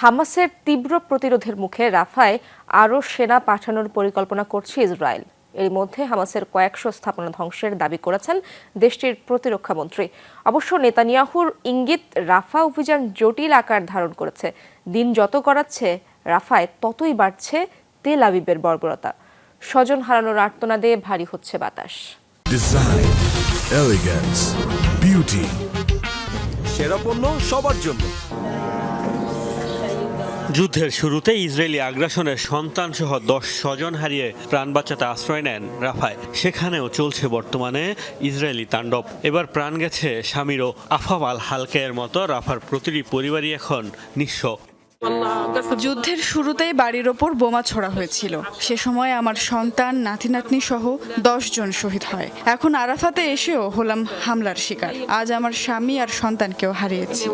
হামাসের তীব্র প্রতিরোধের মুখে রাফায় আরও সেনা পাঠানোর পরিকল্পনা করছে ইসরায়েল। এর মধ্যে হামাসের কয়েকশো স্থাপনা ধ্বংসের দাবি করেছেন দেশটির প্রতিরক্ষা মন্ত্রী। অবশ্য নেতানিয়াহুর ইঙ্গিত রাফা অভিযান জটিল আকার ধারণ করেছে। দিন যত গড়াচ্ছে রাফায় ততই বাড়ছে তেল আবিবের বর্বরতা। স্বজন হারানোর আর্তনা আর্তনাদে ভারী হচ্ছে বাতাস. সেরা পণ্য সবার জন্য। যুদ্ধের শুরুতে ইসরায়েলি আগ্রাসনের সন্তানসহ দশ স্বজন হারিয়ে প্রাণ বাঁচাতে আশ্রয় নেন রাফায়। সেখানেও চলছে বর্তমানে ইসরায়েলি তাণ্ডব। এবার প্রাণ গেছে স্বামীরও আফাব আল হালকের মতো রাফার প্রতিটি পরিবারই এখন নিঃস্ব। যুদ্ধের শুরুতেই বাড়ির ওপর বোমা ছোড়া হয়েছিল। সে সময় আমার সন্তান নাতি নাতনি সহ দশ জন শহীদ হয়। এখন আরাফাতে এসেও হলাম হামলার শিকার। আজ আমার স্বামী আর সন্তানকেও হারিয়েছি।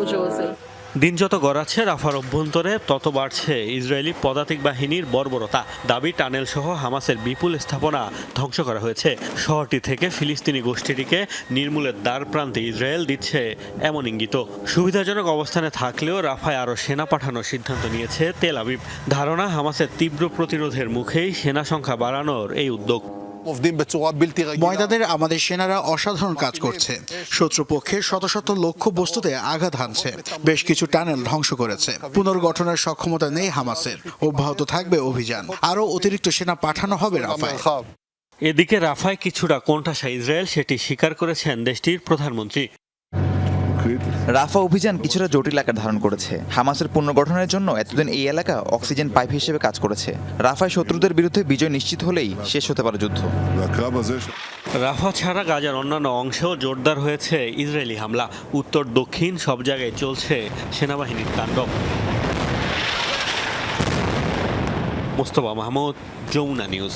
দিন যত গড়াচ্ছে, রাফার অভ্যন্তরে তত বাড়ছে ইসরায়েলি পদাতিক বাহিনীর বর্বরতা। দাবি টানেল সহ হামাসের বিপুল স্থাপনা ধ্বংস করা হয়েছে। শহরটি থেকে ফিলিস্তিনি গোষ্ঠীটিকে নির্মূলের দ্বার প্রান্তে ইসরায়েল দিচ্ছে এমন ইঙ্গিত। সুবিধাজনক অবস্থানে থাকলেও রাফায় আরও সেনা পাঠানোর সিদ্ধান্ত নিয়েছে তেল আবিব। ধারণা, হামাসের তীব্র প্রতিরোধের মুখেই সেনা সংখ্যা বাড়ানোর এই উদ্যোগ। ময়দানের আমাদের সেনারা অসাধারণ কাজ করছে। শত্রুপক্ষের শত শত লক্ষ্য বস্তুতে আঘাত হানছে। বেশ কিছু টানেল ধ্বংস করেছে। পুনর্গঠনের সক্ষমতা নেই হামাসের। অব্যাহত থাকবে অভিযান। আরও অতিরিক্ত সেনা পাঠানো হবে রাফায়। এদিকে রাফায় কিছুটা কোনটা ইসরায়েল সেটি স্বীকার করেছেন দেশটির প্রধানমন্ত্রী। রাফা অভিযান কিছুটা জটিল আকার ধারণ করেছে। হামাসের পুনর্গঠনের জন্য এতদিন এই এলাকা অক্সিজেন পাইপ হিসেবে কাজ করেছে। রাফায় শত্রুদের বিরুদ্ধে বিজয় নিশ্চিত হলেই শেষ হতে পারে যুদ্ধ। রাফা ছাড়া গাজার অন্যান্য অংশেও জোরদার হয়েছে ইসরায়েলি হামলা। উত্তর, দক্ষিণ সব জায়গায় চলছে সেনাবাহিনীর তাণ্ডব। মোস্তফা মাহমুদ, যমুনা নিউজ।